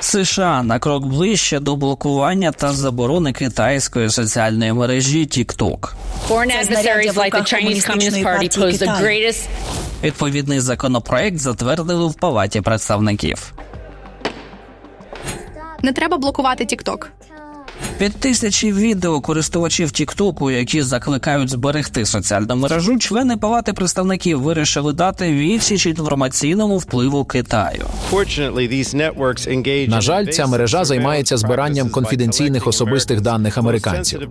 США на крок ближче до блокування та заборони китайської соціальної мережі TikTok. Відповідний законопроект затвердили в палаті представників. Не треба блокувати TikTok. Під тисячі відео користувачів Тіктоку, які закликають зберегти соціальну мережу, члени палати представників вирішили дати відсіч інформаційному впливу Китаю. На жаль, ця мережа займається збиранням конфіденційних особистих даних американців.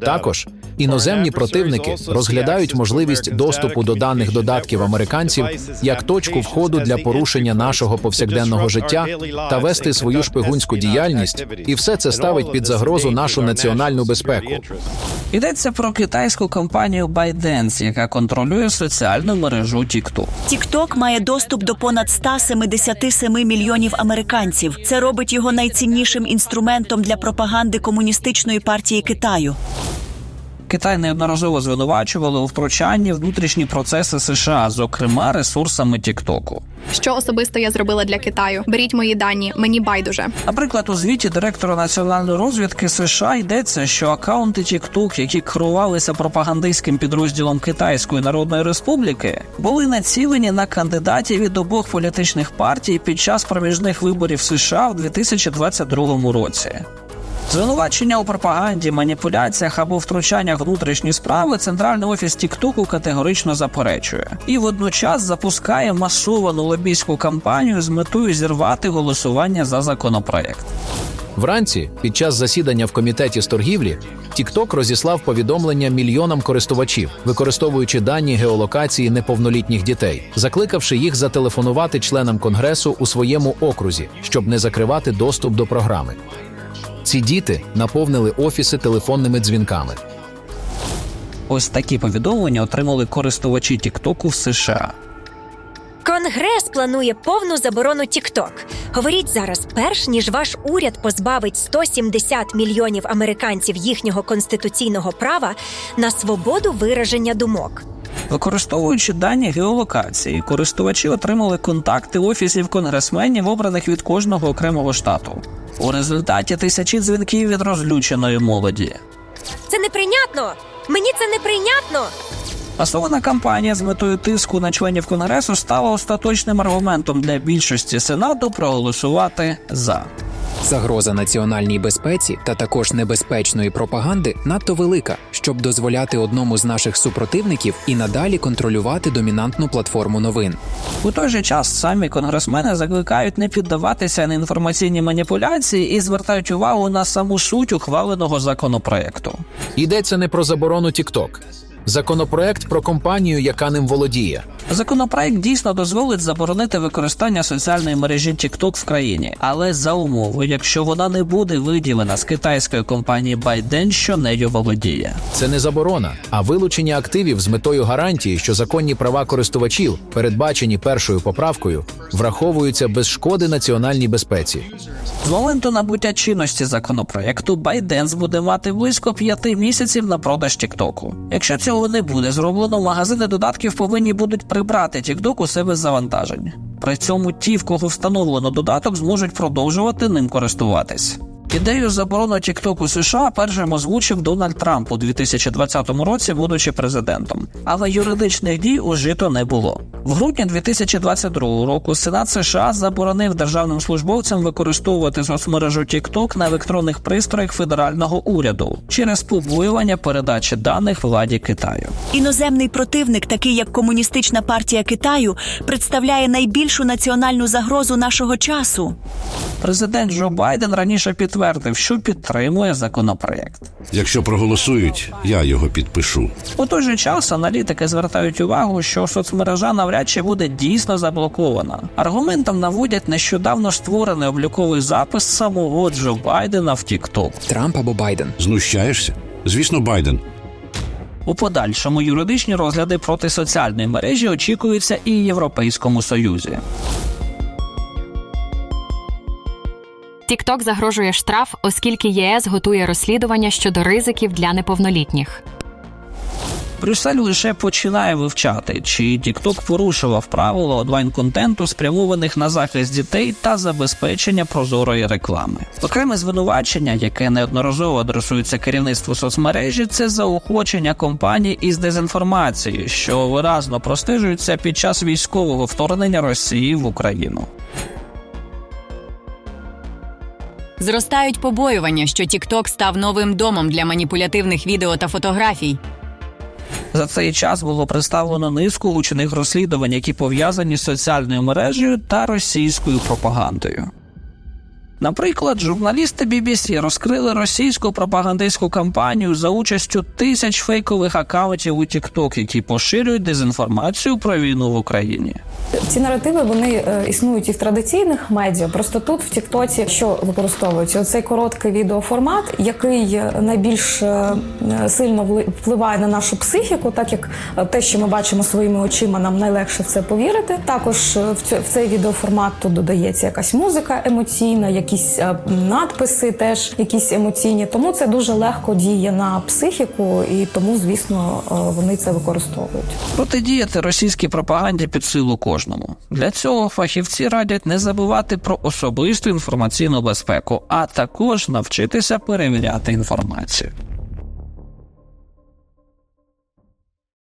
Також іноземні противники розглядають можливість доступу до даних додатків американців як точку входу для порушення нашого повсякденного життя та вести свою шпигунську діяльність, і все це ставить під загрозу нашу національну безпеку. Йдеться про китайську компанію ByteDance, яка контролює соціальну мережу TikTok. TikTok має доступ до понад 177 мільйонів американців. Це робить його найціннішим інструментом для пропаганди комуністичної партії Китаю. Китай неодноразово звинувачували у втручанні внутрішні процеси США, зокрема ресурсами Тіктоку. Що особисто я зробила для Китаю? Беріть мої дані, мені байдуже. Наприклад, у звіті директора національної розвідки США йдеться, що акаунти TikTok, які керувалися пропагандистським підрозділом Китайської Народної Республіки, були націлені на кандидатів від обох політичних партій під час проміжних виборів США в 2022 році. Звинувачення у пропаганді, маніпуляціях або втручаннях внутрішні справи центральний офіс Тіктоку категорично заперечує і водночас запускає масовану лобійську кампанію з метою зірвати голосування за законопроект. Вранці, під час засідання в комітеті з торгівлі, TikTok розіслав повідомлення мільйонам користувачів, використовуючи дані геолокації неповнолітніх дітей, закликавши їх зателефонувати членам конгресу у своєму окрузі, щоб не закривати доступ до програми. Ці діти наповнили офіси телефонними дзвінками. Ось такі повідомлення отримали користувачі Тіктоку в США. Конгрес планує повну заборону TikTok. Говоріть зараз, перш ніж ваш уряд позбавить 170 мільйонів американців їхнього конституційного права на свободу вираження думок. Використовуючи дані геолокації, користувачі отримали контакти офісів конгресменів, обраних від кожного окремого штату. У результаті тисячі дзвінків від розлюченої молоді. Це неприйнятно! Мені це неприйнятно! Масована кампанія з метою тиску на членів конгресу стала остаточним аргументом для більшості сенату проголосувати за. Загроза національній безпеці та також небезпечної пропаганди надто велика, щоб дозволяти одному з наших супротивників і надалі контролювати домінантну платформу новин. У той же час самі конгресмени закликають не піддаватися на інформаційні маніпуляції і звертають увагу на саму суть ухваленого законопроекту. Йдеться не про заборону TikTok. Законопроект про компанію, яка ним володіє. Законопроект дійсно дозволить заборонити використання соціальної мережі TikTok в країні, але за умови, якщо вона не буде виділена з китайської компанії ByteDance, що нею володіє. Це не заборона, а вилучення активів з метою гарантії, що законні права користувачів, передбачені першою поправкою, враховуються без шкоди національній безпеці. З моменту набуття чинності законопроекту буде мати близько п'яти місяців на продаж TikTok. Якщо цього не буде зроблено, магазини додатків повинні будуть прибрати TikTok у себе з завантажень. При цьому ті, в кого встановлено додаток, зможуть продовжувати ним користуватись. Ідею заборону TikTok у США першим озвучив Дональд Трамп у 2020 році, будучи президентом, але юридичних дій ужито не було. В грудні 2022 року Сенат США заборонив державним службовцям використовувати соцмережу TikTok на електронних пристроях федерального уряду через побоювання передачі даних владі Китаю. Іноземний противник, такий як Комуністична партія Китаю, представляє найбільшу національну загрозу нашого часу. Президент Джо Байден раніше підтвердив, що підтримує законопроект. Якщо проголосують, я його підпишу. У той же час аналітики звертають увагу, що соцмережа навряд чи буде дійсно заблокована. Аргументом наводять нещодавно створений обліковий запис самого Джо Байдена в TikTok. Трамп або Байден. Знущаєшся? Звісно, Байден. У подальшому юридичні розгляди проти соціальної мережі очікуються і в Європейському Союзі. TikTok загрожує штраф, оскільки ЄС готує розслідування щодо ризиків для неповнолітніх. Брюссель лише починає вивчати, чи TikTok порушував правила онлайн-контенту, спрямованих на захист дітей та забезпечення прозорої реклами. Окреме звинувачення, яке неодноразово адресується керівництву соцмережі, це заохочення компаній із дезінформації, що виразно простежується під час військового вторгнення Росії в Україну. Зростають побоювання, що TikTok став новим домом для маніпулятивних відео та фотографій. За цей час було представлено низку гучних розслідувань, які пов'язані з соціальною мережею та російською пропагандою. Наприклад, журналісти BBC розкрили російську пропагандистську кампанію за участю тисяч фейкових акаунтів у TikTok, які поширюють дезінформацію про війну в Україні. Ці наративи вони е, існують і в традиційних медіа. Просто тут в Тіктоці що використовується? Оцей короткий відеоформат, який е, найбільш е, сильно впливає на нашу психіку, так як те, що ми бачимо своїми очима, нам найлегше в це повірити. Також в цей відеоформат тут додається якась музика емоційна, якісь е, надписи, теж якісь емоційні. Тому це дуже легко діє на психіку, і тому, звісно, е, вони це використовують. Протидіяти російській пропаганді під силу кожному. Для цього фахівці радять не забувати про особисту інформаційну безпеку, а також навчитися перевіряти інформацію.